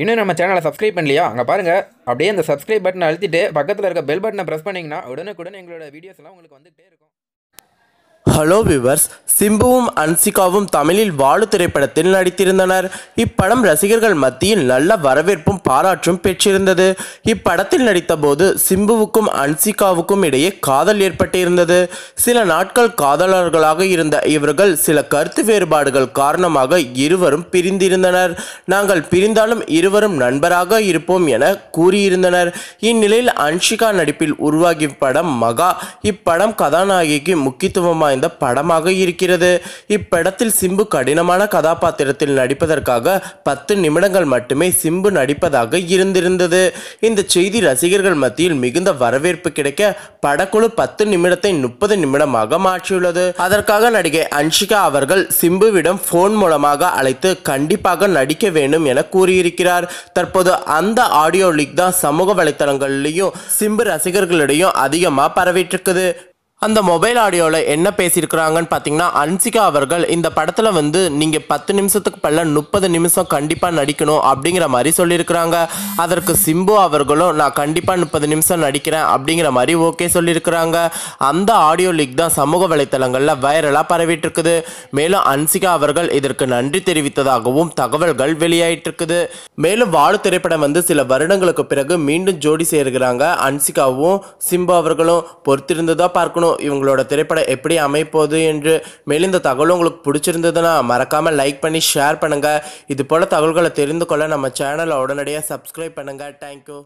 இன்னும் நம்ம சேனலை சப்ஸ்கிரைப் பண்ணலையா? அங்கே பாருங்கள் அப்படியே அந்த சப்ஸ்கிரைப் பட்டனை அழுத்திட்டு பக்கத்தில் இருக்க பெல் பட்டனை ப்ரெஸ் பண்ணிங்கன்னா உடனுக்குடன் எங்களோட வீடியோஸ்லாம் உங்களுக்கு வந்துகிட்டே இருக்கும். ஹலோ விவர்ஸ் சிம்புவும் அன்சிகாவும் தமிழில் வாழு திரைப்படத்தில் நடித்திருந்தனர். இப்படம் ரசிகர்கள் மத்தியில் நல்ல வரவேற்பும் பாராட்டும் பெற்றிருந்தது. இப்படத்தில் நடித்தபோது சிம்புவுக்கும் அன்சிகாவுக்கும் இடையே காதல் ஏற்பட்டிருந்தது. சில நாட்கள் காதலர்களாக இருந்த இவர்கள் சில கருத்து வேறுபாடுகள் காரணமாக இருவரும் பிரிந்திருந்தனர். நாங்கள் பிரிந்தாலும் இருவரும் நண்பராக இருப்போம் என கூறியிருந்தனர். இந்நிலையில் அன்ஷிகா நடிப்பில் உருவாகிய படம் மகா. இப்படம் கதாநாயகிக்கு முக்கியத்துவம் வாய்ந்த படமாக இருக்கிறது. இப்படத்தில் சிம்பு கடினமான கதாபாத்திரத்தில் நடிப்பதற்காக பத்து நிமிடங்கள் மட்டுமே சிம்பு நடிப்பதாக இருந்திருந்தது. இந்த செய்தி ரசிகர்கள் மத்தியில் மிகுந்த வரவேற்பு கிடைக்க படக்குழு பத்து நிமிடத்தை முப்பது நிமிடமாக மாற்றியுள்ளது. அதற்காக நடிகை அன்ஷிகா அவர்கள் சிம்புவிடம் போன் மூலமாக அழைத்து கண்டிப்பாக நடிக்க வேண்டும் என கூறியிருக்கிறார். தற்போது அந்த ஆடியோ லீக் தான் சமூக வலைத்தளங்கள்லையும் சிம்பு ரசிகர்களிடையும் அதிகமாக பரவிட்டு அந்த மொபைல் ஆடியோவில் என்ன பேசியிருக்கிறாங்கன்னு பார்த்தீங்கன்னா அன்சிகா அவர்கள் இந்த படத்தில் வந்து நீங்கள் பத்து நிமிஷத்துக்கு பல்ல முப்பது நிமிஷம் கண்டிப்பாக நடிக்கணும் அப்படிங்கிற மாதிரி சொல்லியிருக்கிறாங்க. அதற்கு சிம்பு அவர்களும் நான் கண்டிப்பாக முப்பது நிமிஷம் நடிக்கிறேன் அப்படிங்கிற மாதிரி ஓகே சொல்லியிருக்கிறாங்க. அந்த ஆடியோ லீக் தான் சமூக வலைத்தளங்களில் வைரலாக பரவிட்டு இருக்குது மேலும் அன்சிகா அவர்கள் இதற்கு நன்றி தெரிவித்ததாகவும் தகவல்கள் வெளியாயிட்டு இருக்குது மேலும் வாழு திரைப்படம் வந்து சில வருடங்களுக்கு பிறகு மீண்டும் ஜோடி சேர்கிறாங்க அன்சிகாவும் சிம்பு அவர்களும். பொறுத்திருந்து தான் பார்க்கணும் இவங்களோட திரைப்படம் எப்படி அமைப்போது என்று மேலும் இந்த தகவல் உங்களுக்கு பிடிச்சிருந்ததுன்னா மறக்காமல் லைக் பண்ணி ஷேர் பண்ணுங்கள் இது போல் தகவல்களை தெரிந்து கொள்ள நம்ம சேனலை உடனடியாக சப்ஸ்கிரைப் பண்ணுங்கள் தேங்க்யூ